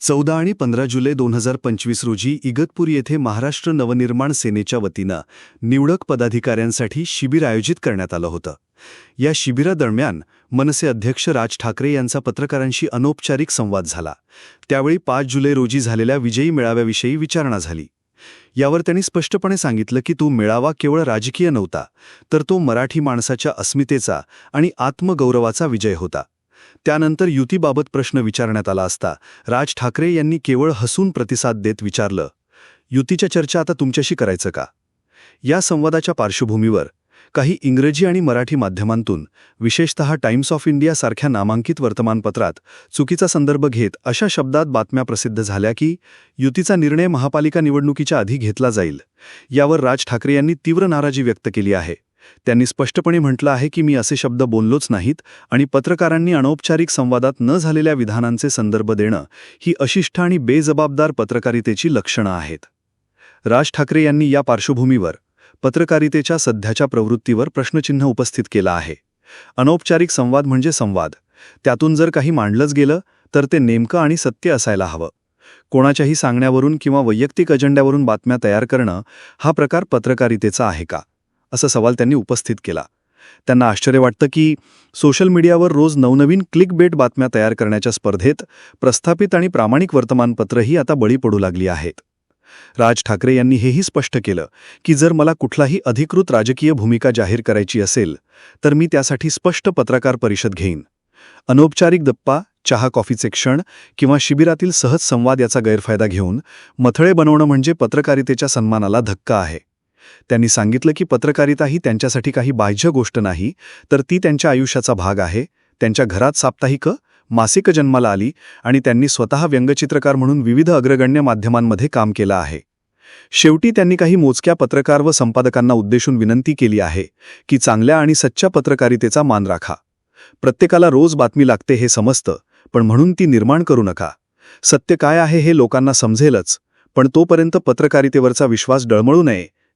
चौदा आणि पंधरा जुलै दोन हजार पंचवीस रोजी इगतपूर येथे महाराष्ट्र नवनिर्माण सेनेच्या वतीनं निवडक पदाधिकाऱ्यांसाठी शिबिर आयोजित करण्यात आलं होतं. या शिबिरादरम्यान मनसे अध्यक्ष राज ठाकरे यांचा पत्रकारांशी अनौपचारिक संवाद झाला. त्यावेळी पाच जुलै रोजी झालेल्या विजयी मेळाव्याविषयी विचारणा झाली. यावर त्यांनी स्पष्टपणे सांगितलं की तो मेळावा केवळ राजकीय नव्हता तर तो मराठी माणसाच्या अस्मितेचा आणि आत्मगौरवाचा विजय होता. त्यानंतर युतीबाबत प्रश्न विचारण्यात आला असता राज ठाकरे यांनी केवळ हसून प्रतिसाद देत विचारलं युतीच्या चर्चा आता तुमच्याशी करायचं का या संवादाच्या पार्श्वभूमीवर काही इंग्रजी आणि मराठी माध्यमांतून विशेषतः टाइम्स ऑफ इंडिया सारख्या नामांकित वर्तमानपत्रात चुकीचा संदर्भ घेत अशा शब्दात बातम्या प्रसिद्ध झाल्या की युतीचा निर्णय महापालिका निवडणुकीच्या आधी घेतला जाईल यावर राज ठाकरे यांनी तीव्र नाराजी व्यक्त केली आहे. त्यांनी स्पष्टपणे म्हटलं आहे की मी असे शब्द बोललोच नाहीत आणि पत्रकारांनी अनौपचारिक संवादात न झालेल्या विधानांचे संदर्भ देणं ही अशिष्ट आणि बेजबाबदार पत्रकारितेची लक्षणं आहेत. राज ठाकरे यांनी या पार्श्वभूमीवर पत्रकारितेच्या सध्याच्या प्रवृत्तीवर प्रश्नचिन्ह उपस्थित केला आहे. अनौपचारिक संवाद म्हणजे संवाद. त्यातून जर काही मांडलंच गेलं तर ते नेमकं आणि सत्य असायला हवं. कोणाच्याही सांगण्यावरून किंवा वैयक्तिक अजेंड्यावरून बातम्या तयार करणं हा प्रकार पत्रकारितेचा आहे का? असा सवाल त्यांनी उपस्थित केला. त्यांना आश्चर्य वाटतं की सोशल मीडियावर रोज नवनवीन क्लिक बेट बातम्या तयार करण्याच्या स्पर्धेत प्रस्थापित आणि प्रामाणिक वर्तमानपत्रही आता बळी पडू लागली आहेत. राज ठाकरे यांनी हेही स्पष्ट केलं की जर मला कुठलाही अधिकृत राजकीय भूमिका जाहीर करायची असेल तर मी त्यासाठी स्पष्ट पत्रकार परिषद घेईन. अनौपचारिक दप्पा चहा कॉफीचे क्षण किंवा शिबिरातील सहज संवाद याचा गैरफायदा घेऊन मथळे बनवणं म्हणजे पत्रकारितेच्या सन्मानाला धक्का आहे. त्यांनी सांगितलं की पत्रकारिता ही त्यांच्यासाठी काही बाह्य गोष्ट नाही तर ती त्यांच्या आयुष्याचा भाग आहे. त्यांच्या घरात साप्ताहिक मासिक जन्माला आली आणि त्यांनी स्वतः व्यंगचित्रकार म्हणून विविध अग्रगण्य माध्यमांमध्ये काम केलं आहे. शेवटी त्यांनी काही मोजक्या पत्रकार व संपादकांना उद्देशून विनंती केली आहे की चांगल्या आणि सच्च्या पत्रकारितेचा मान राखा. प्रत्येकाला रोज बातमी लागते हे समजतं पण म्हणून ती निर्माण करू नका. सत्य काय आहे हे लोकांना समजेलच पण तोपर्यंत पत्रकारितेवरचा विश्वास डळमळू नये